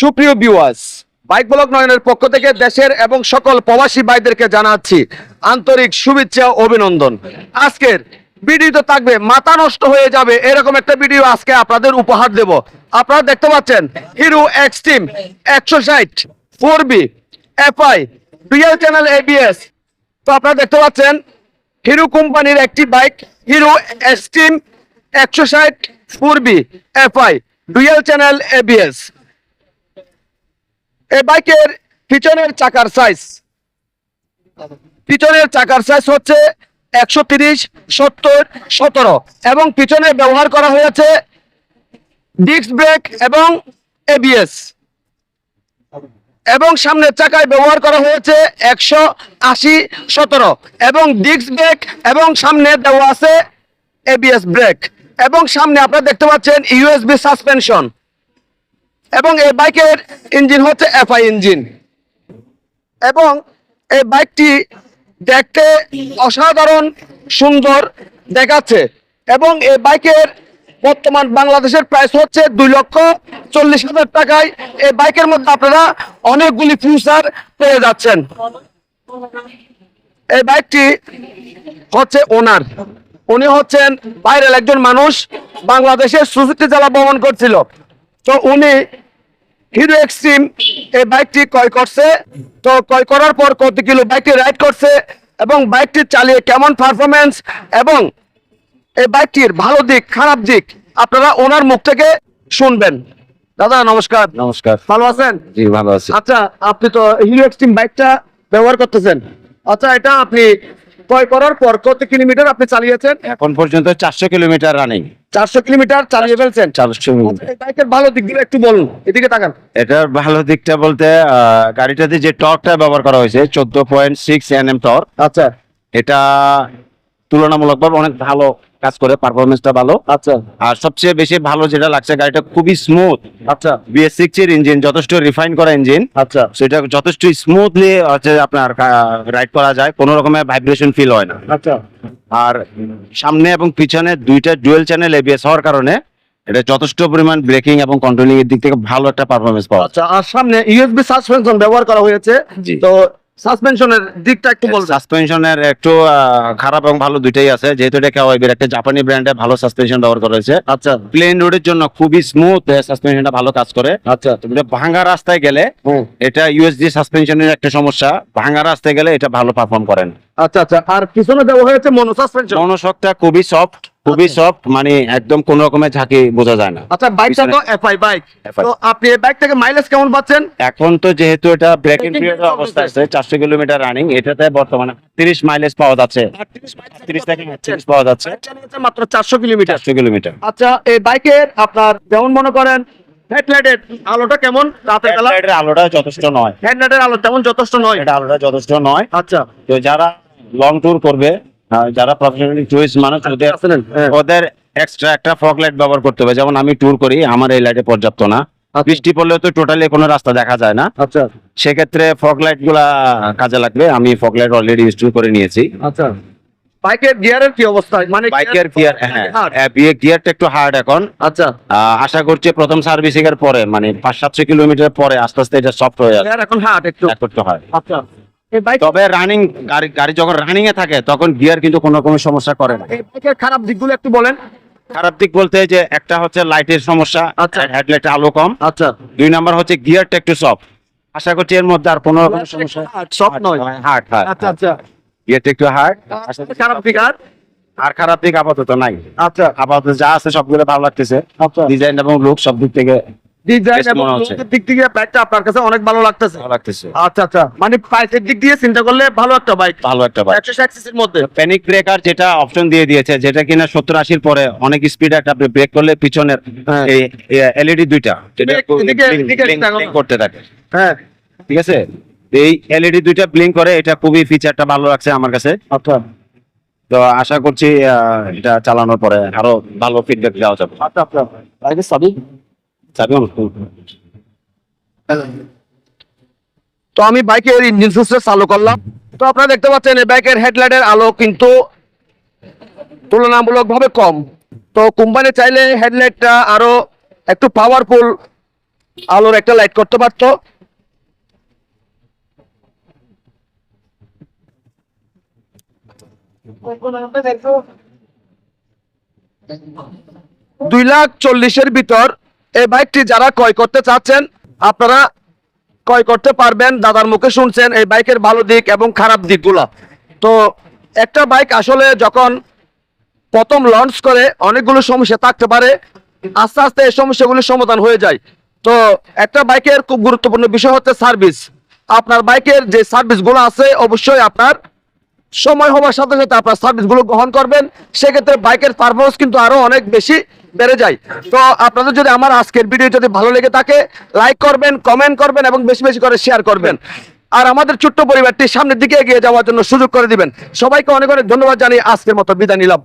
সুপ্রিয় viewers bike block নয়নের পক্ষ থেকে দেশের এবং সকল প্রবাসী ভাইদেরকে জানাচ্ছি আন্তরিক শুভেচ্ছা অভিনন্দন। আজকের ভিডিও তো থাকবে, মাথা নষ্ট হয়ে যাবে এরকম একটা ভিডিও আজকে আপনাদের উপহার দেব। আপনারা দেখতে পাচ্ছেন হিরো এক্সট্রিম একশো ষাট, four V, F I dual channel A B S তো আপনারা দেখতে পাচ্ছেন হিরো কোম্পানির একটি বাইক হিরো এক্সট্রিম একশো ষাট, four V, F I dual channel A B S এই বাইকের পিছনের চাকার সাইজ পিছনের চাকার সাইজ হচ্ছে একশো তিরিশ, সত্তর, সতেরো। এবং পিছনে ব্যবহার করা হয়েছে ডিস্ক ব্রেক এবং এবিএস এবং সামনের চাকায় ব্যবহার করা হয়েছে একশো আশি, সতেরো। এবং ডিস্ক ব্রেক এবং সামনে দেওয়া আছে এবিএস ব্রেক এবং সামনে আপনারা দেখতে পাচ্ছেন ইউএসবি সাসপেনশন এবং এই বাইকের ইঞ্জিন হচ্ছে এফআই ইঞ্জিন। এবং এই বাইকটি দেখতে অসাধারণ, সুন্দর দেখাচ্ছে। এবং এই বাইকের বর্তমান বাংলাদেশের প্রাইস হচ্ছে দুই লক্ষ চল্লিশ হাজার টাকায়। এই বাইকের মধ্যে আপনারা অনেকগুলি ফিউচার পেয়ে যাচ্ছেন। এই বাইকটি হচ্ছে ওনার উনি হচ্ছেন বাইরের একজন মানুষ বাংলাদেশের সুজুকি জেলা ভ্রমণ করছিল। তো উনি হিরো এক্সট্রিম এই বাইকটি ক্রয় করছে। তো ক্রয় করার পর কত কিলো বাইকটি রাইড করছে এবং বাইকটি চালিয়ে কেমন পারফরমেন্স এবং এই বাইকটির ভালো দিক খারাপ দিক আপনারা ওনার মুখ থেকে শুনবেন। দাদা নমস্কার। নমস্কার। ভালো আছেন? জি ভালো আছি। আচ্ছা আপনি তো হিরো এক্সট্রিম বাইকটা ব্যবহার করতেছেন। আচ্ছা এটা আপনি ক্রয় করার পর কত কিলোমিটার আপনি চালিয়েছেন? এখন পর্যন্ত চারশো কিলোমিটার রানিং চারশো কিলোমিটার চালিয়ে ফেলছেন। চারশো আচ্ছা, বাইকের ভালো দিকগুলো একটু বলুন এদিকে তাকান। এটার ভালো দিকটা বলতে আহ, গাড়িটাতে যে টর্কটা ব্যবহার করা হয়েছে চোদ্দ point six N M torque আচ্ছা। এটা তুলনামূলকভাবে অনেক ভালো কাজ করে পারফরমেন্সটা ভালো। আচ্ছা। আর সবচেয়ে বেশি ভালো যেটা লাগছে গাড়িটা খুবই স্মুথ আচ্ছা। বিএস সিক্স এর ইঞ্জিন যথেষ্ট রিফাইন করা ইঞ্জিন আচ্ছা। সেটা যথেষ্ট স্মুথলি হচ্ছে আপনার রাইড করা যায় কোনো রকমের ভাইব্রেশন ফিল হয় না। আচ্ছা। আর সামনে এবং পিছনে দুইটা ডুয়েল চ্যানেল এবিএস হওয়ার কারণে এটা যথেষ্ট পরিমাণ ব্রেকিং এবং কন্ট্রোলিং এর দিক থেকে ভালো একটা পারফরমেন্স পাওয়া আচ্ছা আর সামনে ইউএসবি সাসপেনশন ব্যবহার করা হয়েছে। তো সাসপেনশনের দিকটা একটু বলবেন। সাসপেনশনের একটু খারাপ এবং ভালো দুইটাই আছে। যেহেতু এটা কাওয়াইবের একটা জাপানি ব্র্যান্ডে ভালো সাসপেনশন ব্যবহার করা হয়েছে। আচ্ছা। প্লেন রোডের জন্য খুবই স্মুথ সাসপেনশনটা ভালো কাজ করে। আচ্ছা। তুমি ভাঙা রাস্তায় গেলে এটা ইউএসডি সাসপেনশনের একটা সমস্যা। ভাঙা রাস্তায় গেলে এটা ভালো পারফর্ম করেন। আচ্ছা আচ্ছা। আর পিছনে দেওয়া হয়েছে মনো সাসপেনশন মনোশকটা খুবই সফট খুবই সফট মানে একদম কোন রকমের ঝাঁকি বোঝা যায় না। আচ্ছা বাইকটা তো এফআই বাইক তো আপনি এই বাইক থেকে মাইলেজ কেমন পাচ্ছেন? এখন তো যেহেতু এটা ব্রেক ইন পিরিয়ড অবস্থা আছে চারশো কিলোমিটার রানিং এটাতে বর্তমানে তিরিশ মাইলেজ পাওয়া যাচ্ছে। তিরিশ থেকে তিরিশ পাওয়া যাচ্ছে। মাত্র চারশো কিলোমিটার। চারশো কিলোমিটার। আচ্ছা এই বাইকের আপনার যেমন মনে করেন হেডলাইটের আলোটা কেমন রাতের বেলা? হেডলাইটের আলোটা যথেষ্ট নয়। হেডলাইটের আলো তেমন যথেষ্ট নয়। এটা আলোটা যথেষ্ট নয়। আচ্ছা। তো যারা লং ট্যুর করবে। যারা প্রফেশনালি চয়েস মানুষ ওদের হ্যাঁ। ওদের এক্সট্রা একটা ফগ লাইট ব্যবহার করতে হবে। যেমন আমি ট্যুর করি আমার এই লাইটে পর্যাপ্ত না। বৃষ্টি পড়লে তো টোটালি কোনো রাস্তা দেখা যায় না। আচ্ছা। সেক্ষেত্রে ফগ লাইটগুলা কাজে লাগবে। আমি ফগ লাইট অলরেডি ইনস্টল করে নিয়েছি। আচ্ছা। বাইকের গিয়ারের কি অবস্থা? মানে বাইকের গিয়ার হ্যাঁ। বিয়ে গিয়ারটা একটু হার্ড এখন। আচ্ছা। আশা করছি প্রথম সার্ভিসিং এর পরে মানে পাঁচ সাতশো কিলোমিটার পরে আস্তে আস্তে এটা সফট হয়ে যাবে। এখন হার্ড একটু। করতে হয়। আচ্ছা। তবে রানিং গাড়ি গাড়ি যখন রানিং এ থাকে তখন গিয়ার কিন্তু কোনো রকমের সমস্যা করে না। এই বাইকের খারাপ দিকগুলো একটু বলেন। খারাপ দিক বলতে যে একটা হচ্ছে লাইটের সমস্যা আচ্ছা। হেডলাইটে আলো কম। আচ্ছা। দুই নাম্বার হচ্ছে গিয়ারটা একটু সফট আশা করছি এর মধ্যে আর কোনো রকম সমস্যা সফট নয়। হার্ড আচ্ছা আচ্ছা। গিয়ারটা একটু হার্ড খারাপ দিক আর? আর খারাপ দিক আপাতত নাই। আচ্ছা। আপাতত যা আছে সবগুলো ভালো লাগতেছে। আচ্ছা। ডিজাইন এবং লুক সব দিক থেকে ডিজাইন এবং হচ্ছে। look এর দিক থেকে বাইকটা আপনার কাছে অনেক ভালো লাগতেছে। লাগতেছে। আচ্ছা আচ্ছা। মানে প্রাইসের দিক দিয়ে চিন্তা করলে ভালো একটা বাইক ভালো একটা বাইক একশো এর মধ্যে। প্যানিক ব্রেকার যেটা অপশন দিয়ে দিয়েছে যেটা কিনা পরে অনেক স্পিড একটা আপনি ব্রেক করলে পিছনের হ্যাঁ। এই এলইডি দুইটা করতে থাকে। হ্যাঁ। ঠিক আছে? এই এলইডি দুইটা ব্লিঙ্ক করে এটা খুবই ফিচারটা ভালো লাগছে আমার কাছে। আচ্ছা। তো আশা করছি এটা চালানোর পরে আরও ভালো ফিডব্যাক দেওয়া যাবে। আচ্ছা আচ্ছা। তো আমি বাইকের ইঞ্জিন সুইচটা চালু করলাম। তো আপনারা দেখতে পাচ্ছেন, এই বাইকের হেডলাইটের আলো কিন্তু তুলনামূলকভাবে কম। তো কোম্পানি চাইলে হেডলাইটটা আরও একটু পাওয়ারফুল আলোর একটা লাইট করতে পারতো। দুই লাখ চল্লিশের ভিতর এই বাইকটি যারা ক্রয় করতে চাচ্ছেন, আপনারা ক্রয় করতে পারবেন। দাদার মুখে শুনছেন এই বাইকের ভালো দিক এবং খারাপ দিকগুলো। তো একটা বাইক আসলে যখন প্রথম লঞ্চ করে, অনেকগুলো সমস্যা থাকতে পারে। আস্তে আস্তে এই সমস্যাগুলির সমাধান হয়ে যায়। তো একটা বাইকের খুব গুরুত্বপূর্ণ বিষয় হচ্ছে সার্ভিস। আপনার বাইকের যে সার্ভিসগুলো আছে, অবশ্যই আপনার সময় হওয়ার সাথে সাথে আপনার সার্ভিসগুলো গ্রহণ করবেন। সেক্ষেত্রে বাইকের পারফরমেন্স কিন্তু আরও অনেক বেশি বেড়ে যায়। তো আপনাদের যদি আমার আজকের ভিডিও যদি ভালো লেগে থাকে লাইক করবেন কমেন্ট করবেন এবং বেশি বেশি করে শেয়ার করবেন। আর আমাদের ছোট্ট পরিবারটি সামনের দিকে এগিয়ে যাওয়ার জন্য সুযোগ করে দিবেন। সবাইকে অনেক অনেক ধন্যবাদ জানিয়ে আজকের মতো বিদায় নিলাম।